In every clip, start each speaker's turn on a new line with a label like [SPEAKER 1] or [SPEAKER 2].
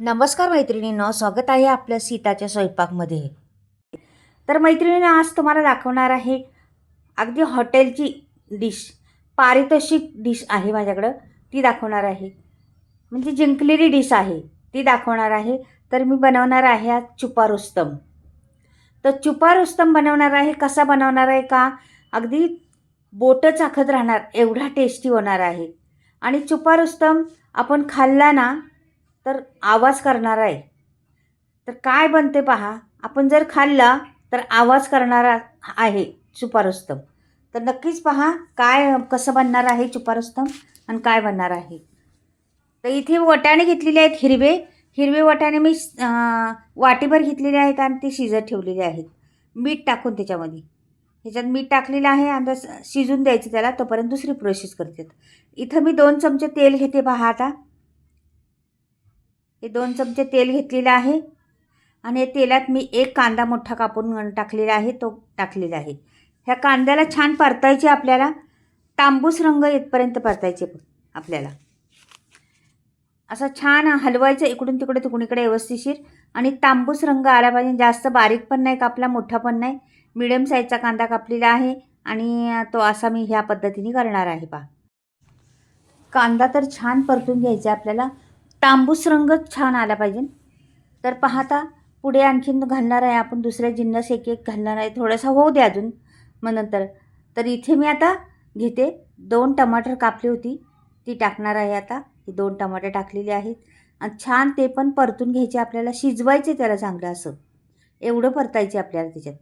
[SPEAKER 1] नमस्कार मैत्रिणींनो स्वागत आहे आपल्या सीताच्या स्वयंपाकमध्ये. तर मैत्रिणीनं आज तुम्हाला दाखवणार आहे अगदी हॉटेलची डिश पारितोषिक डिश आहे माझ्याकडं ती दाखवणार आहे. म्हणजे जिंकलेली डिश आहे ती दाखवणार आहे. तर मी बनवणार आहे आज चुपा रुस्तम तर चुपा रुस्तम बनवणार आहे कसा बनवणार आहे का? अगदी बोटं चाखत राहणार एवढा टेस्टी होणार आहे. आणि चुपा रुस्तम आपण खाल्ला ना तर आवाज करणार आहे. तर काय बनते पहा आपण जर खाल्ला तर आवाज करणारा आहे चुपारुस्तम तर नक्कीच पहा काय कसं बनणार आहे चुपारुस्तम आणि काय बनणार आहे. तर इथे वटाणे घेतलेले आहेत हिरवे. हिरवे वटाणे मी वाटीभर घेतलेले आहेत आणि ते शिजत ठेवलेले आहेत. मीठ टाकून त्याच्यामध्ये. ह्याच्यात मीठ टाकलेलं आहे आणि शिजून द्यायचं त्याला तोपर्यंत दुसरी प्रोसेस करते इथं मी दोन चमचे तेल घेते पहा आता. हे दोन चमचे तेल घेतलेलं आहे. आणि तेलात मी एक कांदा मोठा कापून टाकलेला आहे तो टाकलेला आहे. ह्या कांद्याला छान परतायचे आपल्याला. तांबूस रंग येतपर्यंत परतायचे आपल्याला. असं छान हलवायचं इकडून तिकडे तिकडे व्यवस्थिशीर. आणि तांबूस रंग आला पाहिजे. जास्त बारीक पण नाही कापला मोठा पण नाही. मिडियम साईजचा कांदा कापलेला आहे. आणि तो असा मी ह्या पद्धतीने करणार आहे पा कांदा तर छान परतून घ्यायचा आपल्याला. तांबूस रंगच छान आला पाहिजे. तर पाहता पुढे आणखीन घालणार आहे आपण दुसऱ्या जिन्नस एक एक घालणार आहे. थोडासा होऊ दे अजून मग नंतर. तर इथे मी आता घेते दोन टमाटर कापली होती. ती टाकणार आहे आता. ही दोन टमाटर टाकलेली आहेत. आणि छान ते पण परतून घ्यायचे आपल्याला. शिजवायचे त्याला चांगलं असं. एवढं परतायचे आपल्याला त्याच्यात.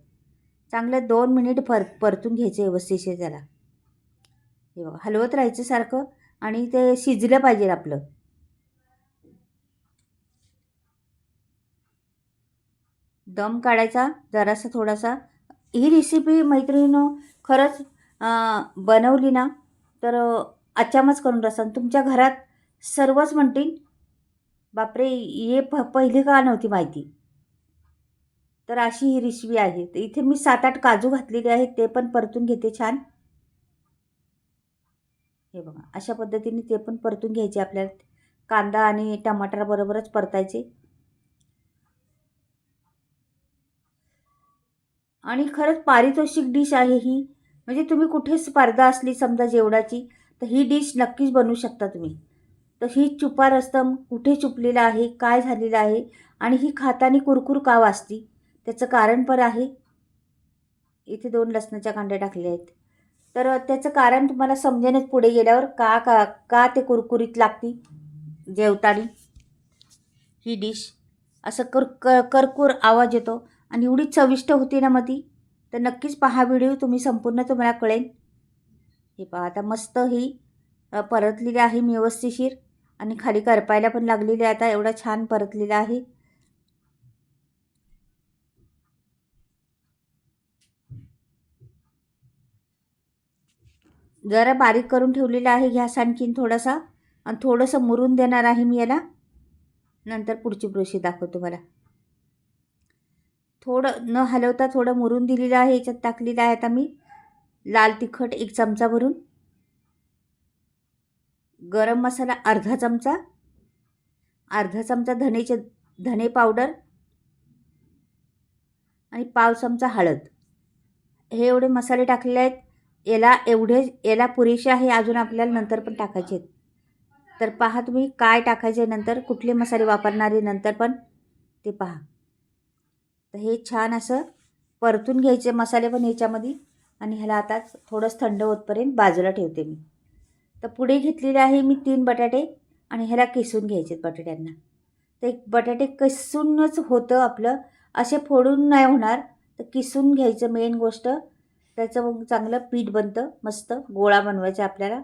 [SPEAKER 1] चांगलं दोन मिनिट पर परतून घ्यायचं व्यवस्थितशीर त्याला. हे बघा हलवत राहायचं सारखं आणि ते शिजलं पाहिजे आपलं. दम काढायचा जरासा थोडासा. ही रेसिपी मैत्रिणीनं खरंच बनवली ना तर अचामच करून रसन तुमच्या घरात सर्वच म्हणतील बापरे हे प पहिली का नव्हती माहिती? तर अशी ही रेसिपी आहे. तर इथे मी सात आठ काजू घातलेले आहेत ते पण परतून घेते छान. हे बघा अशा पद्धतीने ते पण परतून घ्यायचे आपल्याला. कांदा आणि टमाटरबरोबरच परतायचे. आणि खरंच पारितोषिक डिश आहे ही. म्हणजे तुम्ही कुठे स्पर्धा असली समजा जेवणाची तर ही डिश नक्कीच बनवू शकता तुम्ही. तर ही चुपा रस्तम कुठे चुपलेला आहे काय झालेलं आहे आणि ही खातानी कुरकुर का वाजती? त्याचं कारण पण आहे. इथे दोन लसणाच्या कांड्या टाकल्या आहेत. तर त्याचं कारण तुम्हाला समजेनच पुढे गेल्यावर का का का ते कुरकुरीत लागती? जेवताना. ही डिश असं कर क करकूर आवाज येतो. आणि एवढी चविष्ट होती ना मग ती तर नक्कीच पहा व्हिडिओ तुम्ही संपूर्ण तुम्हाला कळेल. हे पहा आता मस्त ही परतलेली आहे मी व्यवस्थिशीर आणि खाली करपायला पण लागलेली आहे आता एवढा छान परतलेला आहे. जरा बारीक करून ठेवलेला आहे गॅस आणखीन थोडासा आणि थोडंसं मुरून देणार आहे मी याला. नंतर पुढची प्रोसेस दाखवतो मला. थोडं न हलवता थोडं मुरून दिलेलं आहे याच्यात टाकलेलं आहे आता मी. लाल तिखट एक चमचा भरून. गरम मसाला अर्धा चमचा. अर्धा चमचा धनेचे धने पावडर. आणि पाव चमचा हळद. हे एवढे मसाले टाकलेले आहेत. याला एवढे याला पुरेसे आहे अजून आपल्याला नंतर पण टाकायचे आहेत. तर पहा तुम्ही काय टाकायचे नंतर कुठले मसाले वापरणारे नंतर पण ते पहा. तर हे छान असं परतून घ्यायचे मसाले पण ह्याच्यामध्ये आणि ह्याला आता थोडंसं थंड होतपर्यंत बाजूला ठेवते मी. तर पुढे घेतलेले आहे मी तीन बटाटे आणि ह्याला किसून घ्यायचे बटाट्यांना. ते बटाटे किसूनच होतं आपलं. असे फोडून नाही होणार तर किसून घ्यायचं मेन गोष्ट. त्याचं मग चांगलं पीठ बनतं मस्त गोळा बनवायचा आपल्याला.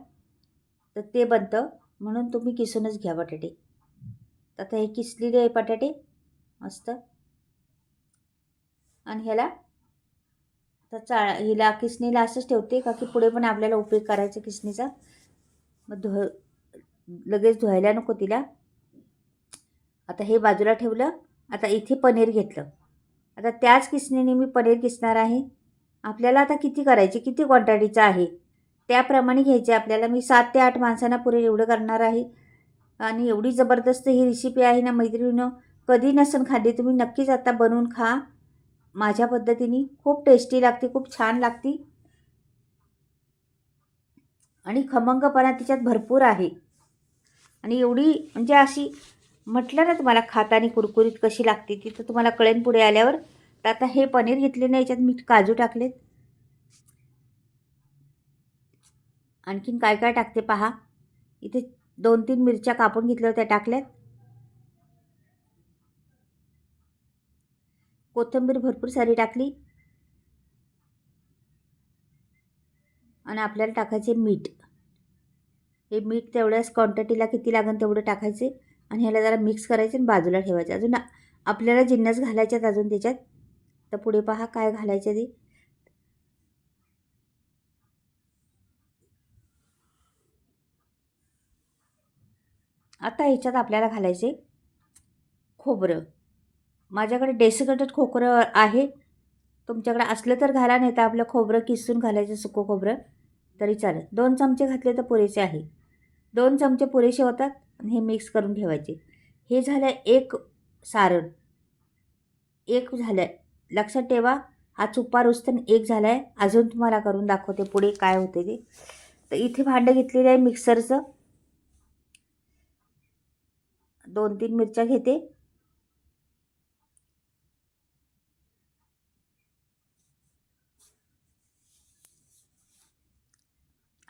[SPEAKER 1] तर ते बनतं. म्हणून तुम्ही किसूनच घ्या बटाटे. तर आता हे किसलेले आहे बटाटे. मस्त. आणि ह्याला तर चा हिला किसणीला असंच ठेवते का की पुढे पण आपल्याला उपयोग करायचा किसणीचा. मग धु लगेच धुवायला नको तिला. आता हे बाजूला ठेवलं आता इथे पनीर घेतलं. आता त्याच किसणीने मी पनीर किसणार आहे. आपल्याला आता किती करायचे किती क्वांटिटीचं आहे? त्याप्रमाणे घ्यायचे आपल्याला. मी सात ते आठ माणसांना पुरे एवढं करणार आहे. आणि एवढी जबरदस्त ही रेसिपी आहे ना मैत्रिणीनं कधी नसन खाल्ली तुम्ही नक्कीच आता बनवून खा. माझ्या पद्धतीने खूप टेस्टी लागते खूप छान लागते. आणि खमंगपणा तिच्यात भरपूर आहे. आणि एवढी म्हणजे अशी म्हटलं ना तुम्हाला खातानी कुरकुरीत कशी लागते ती तर तुम्हाला कळेन पुढे आल्यावर. तर आता हे पनीर घेतले ना याच्यात मी काजू टाकलेत. आणखीन काय काय टाकते पहा. इथे दोन तीन मिरच्या कापून घेतल्या होत्या टाकल्यात. कोथिंबीर भरपूर सारी टाकली. आणि आपल्याला टाकायचे मीठ. हे मीठ तेवढ्याच क्वांटिटीला किती लागेल तेवढं टाकायचे. आणि ह्याला जरा मिक्स करायचे आणि बाजूला ठेवायचे. अजून आपल्याला जिन्नस घालायच्यात अजून त्याच्यात. तर पुढे पहा काय घालायचे ते. आता ह्याच्यात आपल्याला घालायचे खोबरं. माझ्याकडे डेसिकेटेड खोबरं आहे. तुमच्याकडे असलं तर घाला नाही तर आपलं खोबरं किसून घालायचं सुकं खोबरं. तरी चालेल. दोन चमचे घातले तर पुरेसे आहे. दोन चमचे पुरेसे होतात आणि हे मिक्स करून ठेवायचे. हे झालं एक सारण. एक झालं. आहे लक्षात ठेवा हा चुप्पा रुस्तन एक झाला आहे अजून तुम्हाला करून दाखवते पुढे काय होते ते. तर इथे भांडं घेतलेलं आहे मिक्सरचं दोन तीन मिरच्या घेते.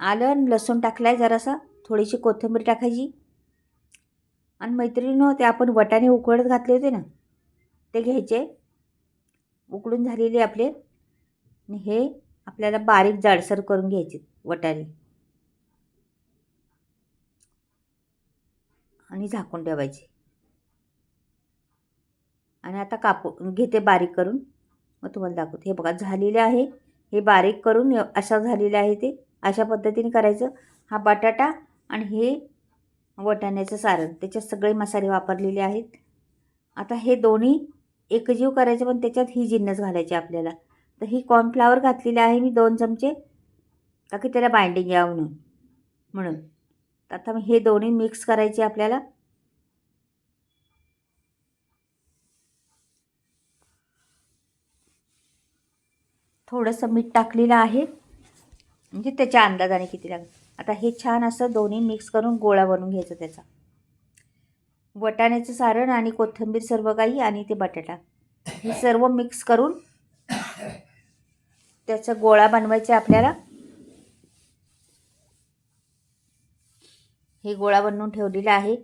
[SPEAKER 1] आलं आणि लसूण टाकला आहे जरासा. थोडीशी कोथिंबीर टाकायची. आणि मैत्रिणीनं ते आपण वटाणे उकळत घातले होते ना ते घ्यायचे. उकळून झालेले आपले. आणि हे आपल्याला बारीक जाडसर करून घ्यायचे वटाणे. आणि झाकून ठेवायचे. आणि आता कापू घेते बारीक करून. मग तुम्हाला दाखवते. हे बघा झालेले आहे. हे बारीक करून असं झालेलं आहे ते. अशा पद्धतीने करायचं. हा बटाटा आणि हे वटाण्याचं सारण. त्याच्यात सगळे मसाले वापरलेले आहेत. आता हे दोन्ही एकजीव करायचं पण त्याच्यात ही जिन्नस घालायची आपल्याला. तर ही कॉर्नफ्लावर घातलेली आहे मी दोन चमचे का की त्याला बाइंडिंग यावं म्हणून म्हणून. तर आता हे दोन्ही मिक्स करायचे आपल्याला. थोडंसं मीठ टाकलेलं आहे. म्हणजे त्याच्या अंदाजाने किती लागेल? आता हे छान असं दोन्ही मिक्स करून गोळा बनवून घ्यायचं त्याचा. वटाण्याचं सारण आणि कोथिंबीर सर्व काही आणि ते बटाटा. हे सर्व मिक्स करून त्याचा गोळा बनवायचा आपल्याला. हे गोळा बनवून ठेवलेला आहे.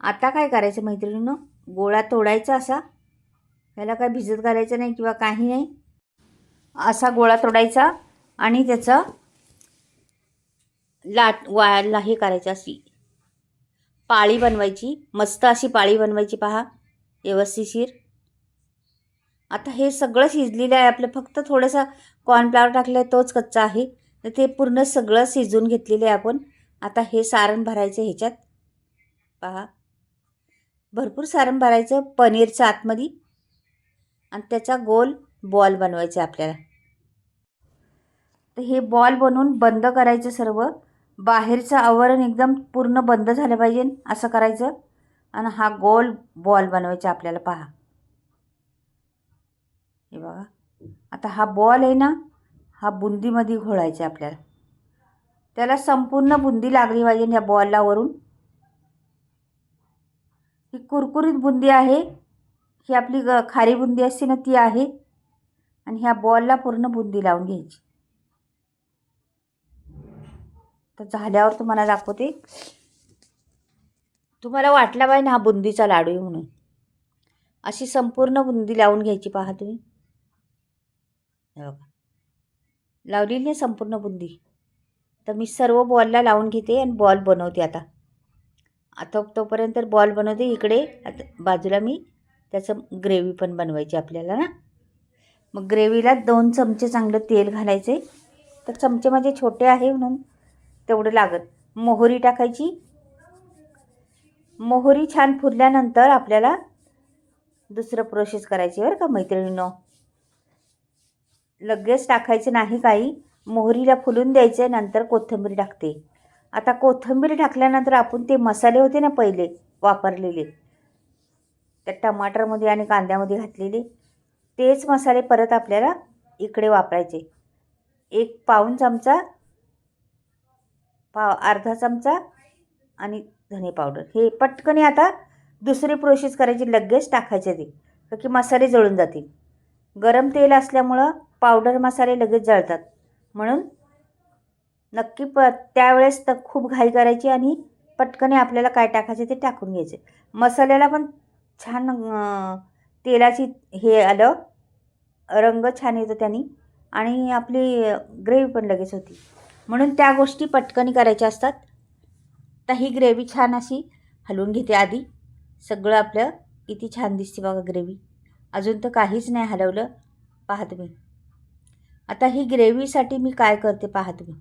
[SPEAKER 1] आता काय करायचं मैत्रिणीनं? गोळा तोडायचा असा. त्याला काय भिजत घालायचं नाही किंवा काही नाही. असा गोळा तोडायचा आणि त्याचं लाट वाळला हे करायचं अशी. पाळी बनवायची मस्त अशी पाळी बनवायची पहा व्यवस्थिशीर आता हे सगळं शिजलेलं आहे आपलं फक्त थोडंसं कॉर्नफ्लावर टाकलं आहे तोच कच्चा आहे. तर ते पूर्ण सगळं शिजून घेतलेलं आहे आपण. आता हे सारण भरायचं ह्याच्यात. पहा. भरपूर सारण भरायचं पनीरचं आतमध्ये. आणि त्याचा गोल बॉल बनवायचा आपल्याला. तर हे बॉल बनवून बंद करायचं सर्व. बाहेरचं आवरण एकदम पूर्ण बंद झालं पाहिजे असं करायचं. आणि हा गोल बॉल बनवायचा आपल्याला पहा. हे बघा. आता हा बॉल आहे ना हा बुंदीमध्ये घोळायचा आपल्याला. त्याला संपूर्ण बुंदी लागली पाहिजे ह्या बॉलला वरून. ही कुरकुरीत बुंदी आहे. ही आपली ग खारी बुंदी असते ना ती आहे. आणि ह्या बॉलला पूर्ण बुंदी लावून घ्यायची. तर झाल्यावर तुम्हाला दाखवते. तुम्हाला वाटला पाहिजे हा बुंदीचा लाडू आहे म्हणून. अशी संपूर्ण बुंदी लावून घ्यायची पहा तुम्ही. बघा. लावलेली नाही संपूर्ण बुंदी. तर मी सर्व बॉलला लावून घेते आणि बॉल बनवते आता. आता तोपर्यंत बॉल बनवते इकडे आता बाजूला मी. त्याचं ग्रेव्ही पण बनवायची आपल्याला ना. मग ग्रेव्हीला दोन चमचे चांगलं तेल घालायचे तर चमचे माझे छोटे आहे म्हणून तेवढं लागत मोहरी टाकायची. मोहरी छान फुरल्यानंतर आपल्याला दुसरं प्रोसेस करायची बरं का मैत्रिणीनं. लगेच टाकायचं नाही काही. मोहरीला फुलून द्यायचं नंतर कोथिंबीर टाकते. आता कोथिंबीर टाकल्यानंतर आपण ते मसाले होते ना पहिले वापरलेले. त्या टमाटरमध्ये आणि कांद्यामध्ये घातलेले. तेच मसाले परत आपल्याला इकडे वापरायचे. एक पाऊण चमचा पाव अर्धा चमचा आणि धने पावडर. हे पटकन आता दुसरी प्रोसेस करायची लगेच टाकायचे ते. का की मसाले जळून जातील. गरम तेल असल्यामुळं पावडर मसाले लगेच जळतात. म्हणून नक्की प त्यावेळेस तर खूप घाई करायची आणि पटकन आपल्याला काय टाकायचे ते टाकून घ्यायचे. मसाल्याला पण छान तेलाची हे आलं रंग छान येतो त्यांनी. आणि आपली ग्रेव्ही पण लगेच होती. म्हणून त्या गोष्टी पटकन करायच्या असतात. तर ही ग्रेव्ही छान अशी हलवून घेते आधी. सगळं आपलं किती छान दिसते बघा ग्रेव्ही अजून तर काहीच नाही हलवलं. पाहत मी आता ही ग्रेव्हीसाठी मी काय करते पाहत मी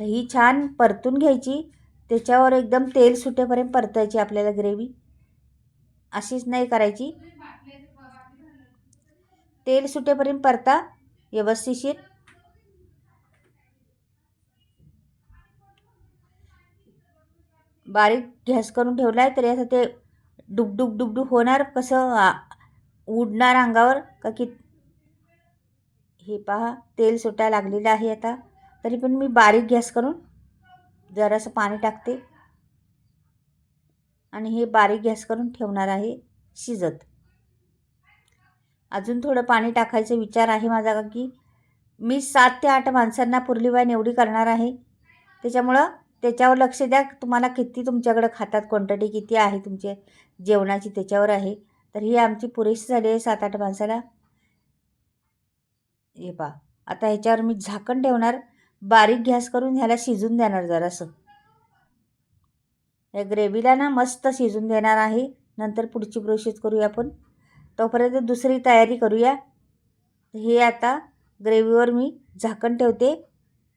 [SPEAKER 1] तर ही छान परतून घ्यायची. त्याच्यावर एकदम तेल सुटेपर्यंत परतायची आपल्याला ग्रेव्ही अशीच नाही करायची. तेल सुटेपर्यंत परता व्यवस्थिशीर. बारीक गॅस करून ठेवला आहे तरी असं ते डुकडुक डुकडुक होणार कसं उडणार अंगावर का की हे पहा तेल सुटायला लागलेलं आहे आता. तरी पण मी बारीक गॅस करून जरासं पाणी टाकते. आणि हे बारीक गॅस करून ठेवणार आहे शिजत. अजून थोडं पाणी टाकायचा विचार आहे माझा का की मी सात ते आठ माणसांना पुरलीबाई निवडी एवढी करणार आहे. त्याच्यामुळं त्याच्यावर लक्ष द्या तुम्हाला किती तुमच्याकडं खातात क्वांटिटी किती आहे तुमच्या जेवणाची त्याच्यावर आहे. तर ही आमची पुरेशी झाली आहे सात आठ माणसाला. हे पा आता ह्याच्यावर मी झाकण ठेवणार बारीक गॅस करून ह्याला शिजून देणार जरासं. या ग्रेव्हीला ना मस्त शिजून देणार आहे. नंतर पुढची प्रोसेस करूया आपण. तोपर्यंत दुसरी तयारी करूया. हे आता ग्रेव्हीवर मी झाकण ठेवते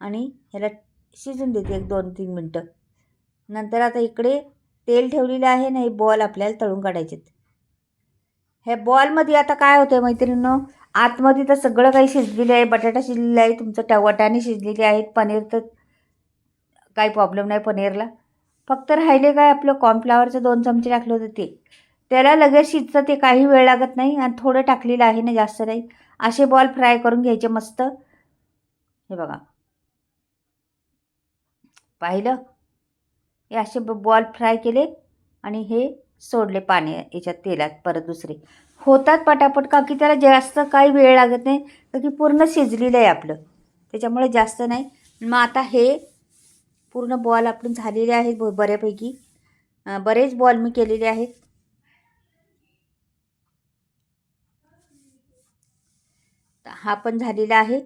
[SPEAKER 1] आणि ह्याला शिजून देते एक दोन तीन मिनटं. नंतर आता इकडे तेल ठेवलेलं आहे ना हे बॉल आपल्याला तळून काढायचे ह्या बॉलमध्ये आता काय होतं आहे मैत्रिणीनं आतमध्ये तर सगळं काही शिजलेलं आहे बटाटा शिजलेला आहे तुमचं ट वटाणे शिजलेले आहेत पनीर तर काही प्रॉब्लेम नाही पनीरला. फक्त राहिले काय आपलं कॉर्नफ्लावरचं दोन चमचे टाकलं होतं ते. त्याला लगेच शिजतं ते काही वेळ लागत नाही आणि थोडं टाकलेलं आहे ना जास्त नाही. असे बॉल फ्राय करून घ्यायचे मस्त. हे बघा. पाहिलं? हे असे ब बॉल फ्राय केले आणि हे सोडले पाणी याच्यात तेलात परत दुसरे. होतात पटापट का की त्याला जास्त काही वेळ लागत नाही तर की पूर्ण शिजलेलं आहे आपलं. त्याच्यामुळे जास्त नाही. मग आता हे पूर्ण बॉल आपण झालेले आहेत ब बऱ्यापैकी. बरेच बॉल मी केलेले आहेत. हा पण झालेला आहे.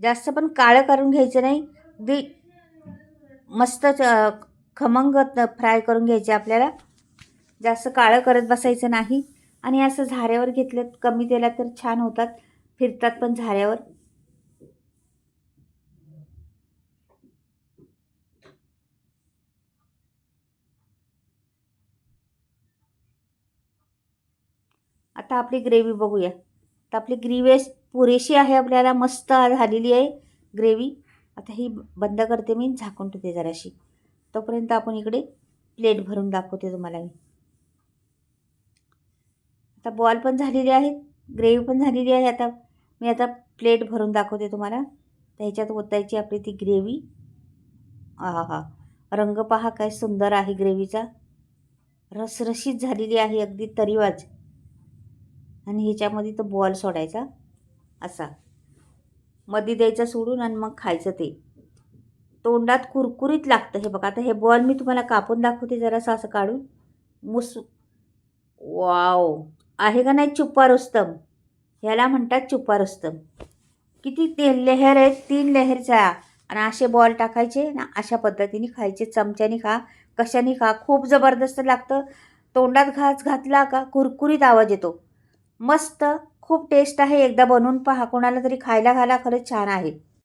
[SPEAKER 1] जास्त पण काळं करून घ्यायचं नाही. अगदी मस्त खमंग फ्राय करून घ्यायचे आपल्याला. जास्त काळं करत बसायचं नाही. आणि असं झाऱ्यावर घेतलं कमी तेलात तर छान होतात. फिरतात पण झाऱ्यावर. आता आपली ग्रेव्ही बघूया. तर आपली ग्रेव्ही पुरेशी आहे आपल्याला मस्त झालेली आहे ग्रेव्ही. आता ही बंद करते मी झाकून ठेवते जराशी. तोपर्यंत आपण इकडे प्लेट भरून दाखवते तुम्हाला मी. आता बॉल पण झालेले आहेत ग्रेव्ही पण झालेली आहे. आता मी आता प्लेट भरून दाखवते तुम्हाला. तर ह्याच्यात ओतायची आपली ती ग्रेव्ही. हा हा रंग पहा काय सुंदर आहे ग्रेव्हीचा. रसरशीत झालेली आहे अगदी तरीवाज आणि ह्याच्यामध्ये तो बॉल सोडायचा असा. मध्ये द्यायचा सोडून आणि मग खायचं ते. तोंडात कुरकुरीत लागतं हे बघा. आता हे बॉल मी तुम्हाला कापून दाखवते जरासं असं काढून. मुस वाव. आहे का नाही चुप्पा रुस्तम ह्याला म्हणतात चुप्पा रुस्तम किती ते लेहर आहेत? तीन लेहरचा आणि असे बॉल टाकायचे ना अशा पद्धतीने खायचे. चमच्याने खा कशाने खा. खूप जबरदस्त लागतं. तोंडात घास घातला का कुरकुरीत आवाज येतो. मस्त खूप टेस्ट आहे. एकदा बनवून पहा. कोणाला तरी खायला घाला खरंच छान आहे.